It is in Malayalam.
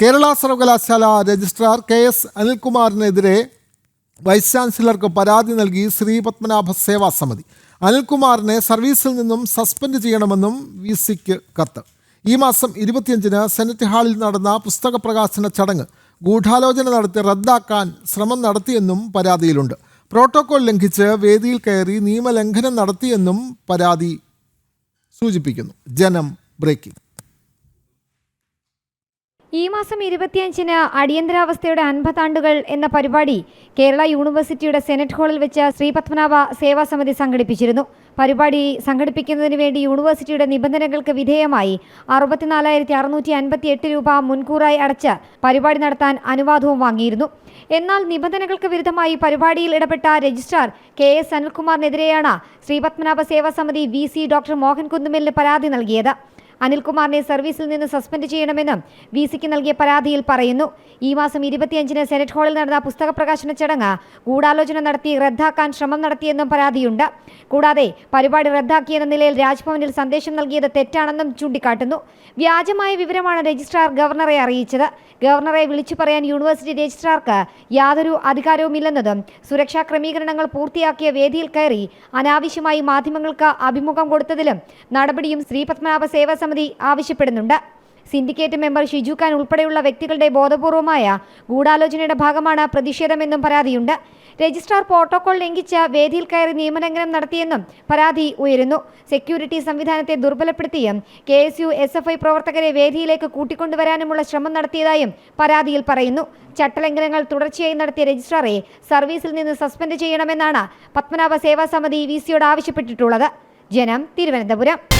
കേരള സർവകലാശാല രജിസ്ട്രാർ കെ എസ് അനിൽകുമാറിനെതിരെ വൈസ് ചാൻസലർക്ക് പരാതി നൽകി ശ്രീ പത്മനാഭ സേവാ സമിതി. അനിൽകുമാറിനെ സർവീസിൽ നിന്നും സസ്പെൻഡ് ചെയ്യണമെന്നും വി സിക്ക് കത്ത്. ഈ മാസം ഇരുപത്തിയഞ്ചിന് സെനറ്റ് ഹാളിൽ നടന്ന പുസ്തക പ്രകാശന ചടങ്ങ് ഗൂഢാലോചന നടത്തി റദ്ദാക്കാൻ ശ്രമം നടത്തിയെന്നും പരാതിയിലുണ്ട്. പ്രോട്ടോകോൾ ലംഘിച്ച് വേദിയിൽ കയറി നിയമലംഘനം നടത്തിയെന്നും പരാതി സൂചിപ്പിക്കുന്നു. ജനം ബ്രേക്കിംഗ്. ഈ മാസം ഇരുപത്തിയഞ്ചിന് അടിയന്തരാവസ്ഥയുടെ അൻപതാണ്ടുകൾ എന്ന പരിപാടി കേരള യൂണിവേഴ്സിറ്റിയുടെ സെനറ്റ് ഹാളിൽ വെച്ച് ശ്രീ പത്മനാഭ സേവാ സമിതി സംഘടിപ്പിച്ചിരുന്നു. പരിപാടി സംഘടിപ്പിക്കുന്നതിന് വേണ്ടി യൂണിവേഴ്സിറ്റിയുടെ നിബന്ധനകൾക്ക് വിധേയമായി അറുപത്തിനാലായിരത്തി അറുന്നൂറ്റി അൻപത്തി എട്ട് രൂപ മുൻകൂറായി അടച്ച് പരിപാടി നടത്താൻ അനുവാദവും വാങ്ങിയിരുന്നു. എന്നാൽ നിബന്ധനകൾക്ക് വിരുദ്ധമായി പരിപാടിയിൽ ഇടപെട്ട registrar K S അനിൽകുമാറിനെതിരെയാണ് Sreepadmanabha Seva Samiti V C doctor Mohan കുന്നുമേലിന് പരാതി നൽകിയത്. അനിൽകുമാറിനെ സർവീസിൽ നിന്ന് സസ്പെൻഡ് ചെയ്യണമെന്നും വി സിക്ക് നൽകിയ പരാതിയിൽ പറയുന്നു. ഈ മാസം ഇരുപത്തിയഞ്ചിന് സെനറ്റ് ഹാളിൽ നടന്ന പുസ്തക പ്രകാശന ചടങ്ങ് ഗൂഢാലോചന നടത്തി റദ്ദാക്കാൻ ശ്രമം നടത്തിയെന്നും പരാതിയുണ്ട്. കൂടാതെ പരിപാടി റദ്ദാക്കിയെന്ന നിലയിൽ രാജ്ഭവനിൽ സന്ദേശം നൽകിയത് തെറ്റാണെന്നും ചൂണ്ടിക്കാട്ടുന്നു. വ്യാജമായ വിവരമാണ് രജിസ്ട്രാർ ഗവർണറെ അറിയിച്ചത്. ഗവർണറെ വിളിച്ചു പറയാൻ യൂണിവേഴ്സിറ്റി രജിസ്ട്രാർക്ക് യാതൊരു അധികാരവുമില്ലെന്നതും സുരക്ഷാ ക്രമീകരണങ്ങൾ പൂർത്തിയാക്കിയ വേദിയിൽ കയറി അനാവശ്യമായി മാധ്യമങ്ങൾക്ക് അഭിമുഖം കൊടുത്തതിലും നടപടിയും ശ്രീപത്മനാഭ സേവാ സമിതി ആവശ്യപ്പെടുന്നുണ്ട്. സിൻഡിക്കേറ്റ് മെമ്പർ ഷിജു ഖാൻ ഉൾപ്പെടെയുള്ള വ്യക്തികളുടെ ബോധപൂർവമായ ഗൂഢാലോചനയുടെ ഭാഗമാണ് പ്രതിഷേധമെന്നും പരാതിയുണ്ട്. രജിസ്ട്രാർ പ്രോട്ടോകോൾ ലംഘിച്ച് വേദിയിൽ കയറി നിയമലംഘനം നടത്തിയെന്നും പരാതി ഉയരുന്നു. സെക്യൂരിറ്റി സംവിധാനത്തെ ദുർബലപ്പെടുത്തിയും K S U S F I പ്രവർത്തകരെ വേദിയിലേക്ക് കൂട്ടിക്കൊണ്ടുവരാനുമുള്ള ശ്രമം നടത്തിയതായും പരാതിയിൽ പറയുന്നു. ചട്ടലംഘനങ്ങൾ തുടർച്ചയായി നടത്തിയ രജിസ്ട്രാറെ സർവീസിൽ നിന്ന് സസ്പെൻഡ് ചെയ്യണമെന്നാണ് പത്മനാഭ സേവാ സമിതി വി സിയോട് ആവശ്യപ്പെട്ടിട്ടുള്ളത്. ജനം തിരുവനന്തപുരം.